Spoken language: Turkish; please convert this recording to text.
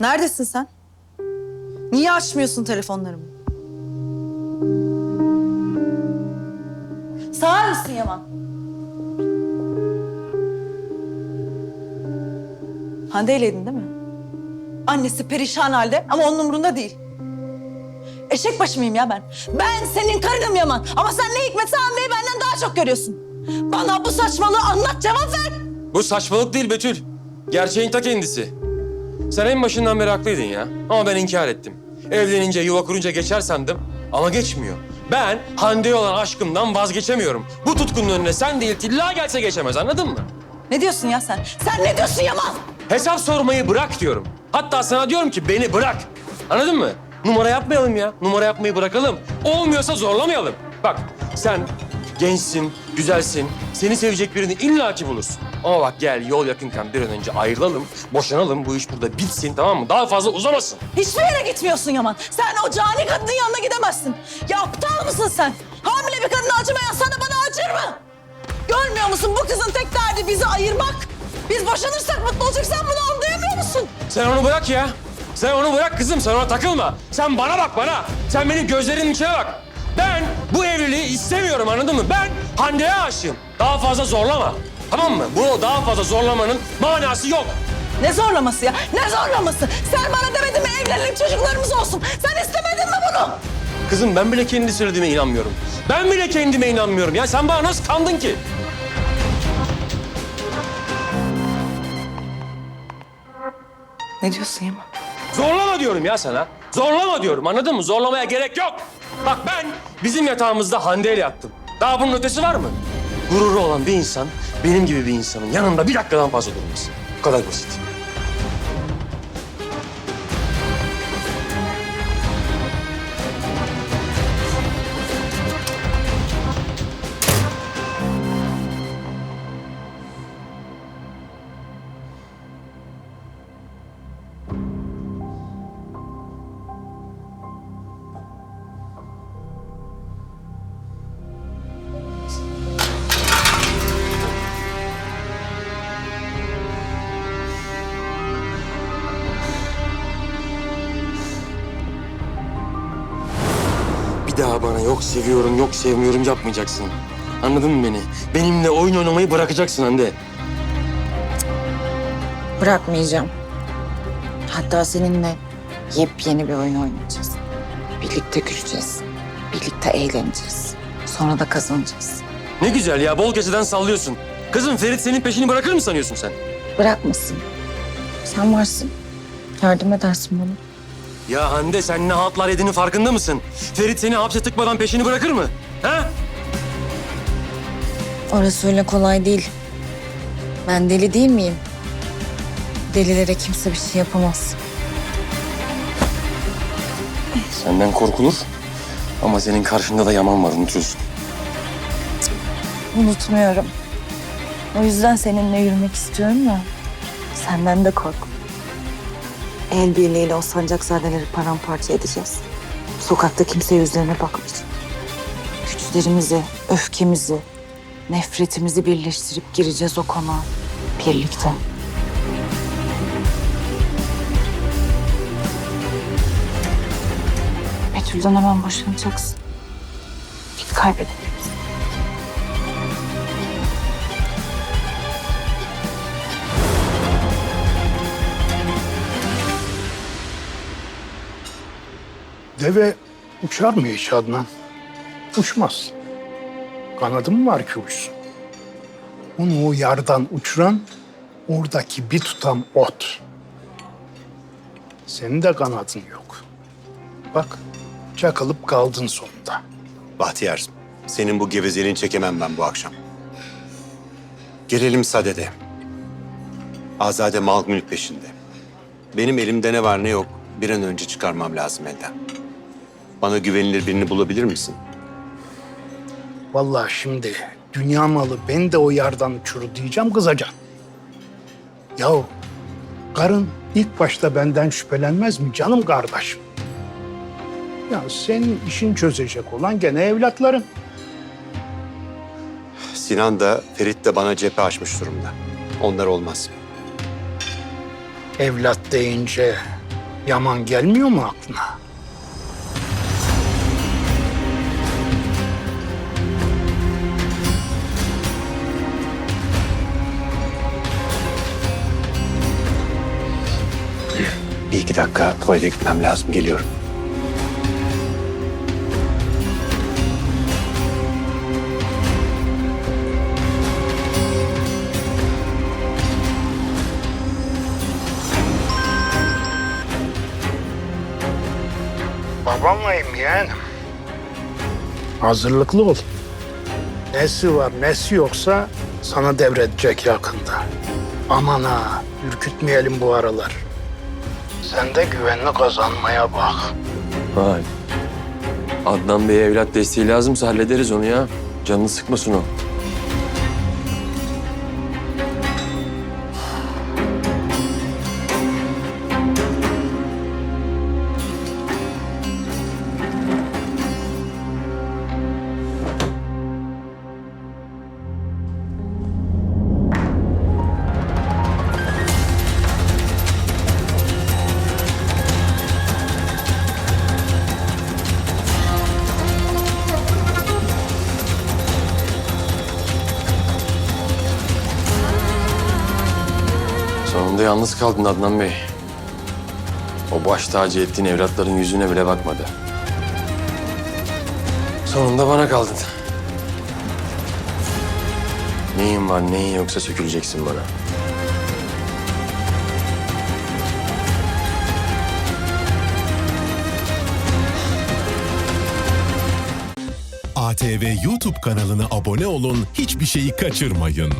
Neredesin sen? Niye açmıyorsun telefonlarımı? Sağır mısın Yaman? Hande'yleydin değil mi? Annesi perişan halde ama onun umurunda değil. Eşek başı mıyım ya ben? Ben senin karınım Yaman. Ama sen ne hikmetse Hande'yi benden daha çok görüyorsun. Bana bu saçmalığı anlat cevap ver. Bu saçmalık değil Betül. Gerçeğin ta kendisi. Sen en başından beri haklıydın ya. Ama ben inkar ettim. Evlenince, yuva kurunca geçer sandım. Ama geçmiyor. Ben Hande'ye olan aşkımdan vazgeçemiyorum. Bu tutkunun önüne sen değil, Tilla gelse geçemez anladın mı? Ne diyorsun ya sen? Sen ne diyorsun Yaman? Hesap sormayı bırak diyorum. Hatta sana diyorum ki beni bırak. Anladın mı? Numara yapmayalım ya. Numara yapmayı bırakalım. Olmuyorsa zorlamayalım. Bak sen gençsin, güzelsin. Seni sevecek birini illaki bulursun. Ama bak gel yol yakınken bir an önce ayrılalım, boşanalım. Bu iş burada bitsin tamam mı? Daha fazla uzamasın. Hiçbir yere gitmiyorsun Yaman. Sen o cani kadının yanına gidemezsin. Ya aptal mısın sen? Hamile bir kadına acımayan sana bana acır mı? Görmüyor musun bu kızın tek derdi bizi ayırmak. Biz boşanırsak mutlu olacak sen bunu anlayamıyor musun? Sen onu bırak ya. Sen onu bırak kızım, sen ona takılma. Sen bana bak bana. Sen benim gözlerimin içine bak. Bu evliliği istemiyorum anladın mı? Ben Hande'ye aşığım. Daha fazla zorlama. Tamam mı? Bunu daha fazla zorlamanın manası yok. Ne zorlaması ya? Ne zorlaması? Sen bana demedin mi evlenelim çocuklarımız olsun? Sen istemedin mi bunu? Kızım ben bile kendi söylediğime inanmıyorum. Ben bile kendime inanmıyorum. Ya sen bana nasıl kandın ki? Ne diyorsun Yaman? Zorlama diyorum ya sana. Zorlama diyorum anladın mı? Zorlamaya gerek yok. Bak ben bizim yatağımızda Hande ile yattım. Daha bunun ötesi var mı? Gururu olan bir insan benim gibi bir insanın yanında bir dakikadan fazla durmaz. Bu kadar basit. Daha bana yok seviyorum, yok sevmiyorum yapmayacaksın. Anladın mı beni? Benimle oyun oynamayı bırakacaksın Hande. Bırakmayacağım. Hatta seninle yepyeni bir oyun oynayacağız. Birlikte güleceğiz. Birlikte eğleneceğiz. Sonra da kazanacağız. Ne güzel ya, bol keseden sallıyorsun. Kızım Ferit senin peşini bırakır mı sanıyorsun sen? Bırakmasın. Sen varsın. Yardım edersin bana. Ya Hande sen ne haltlar yediğinin farkında mısın? Ferit seni hapse tıkmadan peşini bırakır mı? Ha? Orası öyle kolay değil. Ben deli değil miyim? Delilere kimse bir şey yapamaz. Senden korkulur ama senin karşında da Yaman var unutuyorsun. Unutmuyorum. O yüzden seninle yürümek istiyorum ya. Senden de kork. El birliğiyle o sancakzadeleri paramparça edeceğiz. Sokakta kimse yüzlerine bakmayacak. Güçlerimizi, öfkemizi, nefretimizi birleştirip gireceğiz o konağa. Birlikte. Betül'den hemen boşanacaksın. Git kaybedelim. Deve uçar mı hiç Adnan? Uçmaz. Kanadı mı var ki uçsun? Onu o yardan uçuran oradaki bir tutam ot. Senin de kanadın yok. Bak çakılıp kaldın sonunda. Bahtiyar, senin bu gevezeliğini çekemem ben bu akşam. Gelelim sadede. Azade mal mülk peşinde. Benim elimde ne var ne yok bir an önce çıkarmam lazım elden. Bana güvenilir birini bulabilir misin? Vallahi şimdi dünya malı ben de o yardan uçuru diyeceğim kızacaksın. Yahu karın ilk başta benden şüphelenmez mi canım kardeşim? Ya senin işin çözecek olan gene evlatların. Sinan da Ferit de bana cephe açmış durumda. Onlar olmaz. Evlat deyince Yaman gelmiyor mu aklına? Dakika tuvalete gitmem lazım. Geliyorum. Babamlayım yeğenim. Hazırlıklı ol. Nesi var nesi yoksa sana devredecek yakında. Aman ha ürkütmeyelim bu aralar. Sen de güvenli kazanmaya bak. Vay. Adnan Bey'e evlat desteği lazımsa hallederiz onu ya. Canını sıkmasın o. Sonunda yalnız kaldın Adnan Bey. O baş tacı ettiğin evlatların yüzüne bile bakmadı. Sonunda bana kaldın. Neyin var neyin yoksa söküleceksin bana. ATV YouTube kanalına abone olun, hiçbir şeyi kaçırmayın.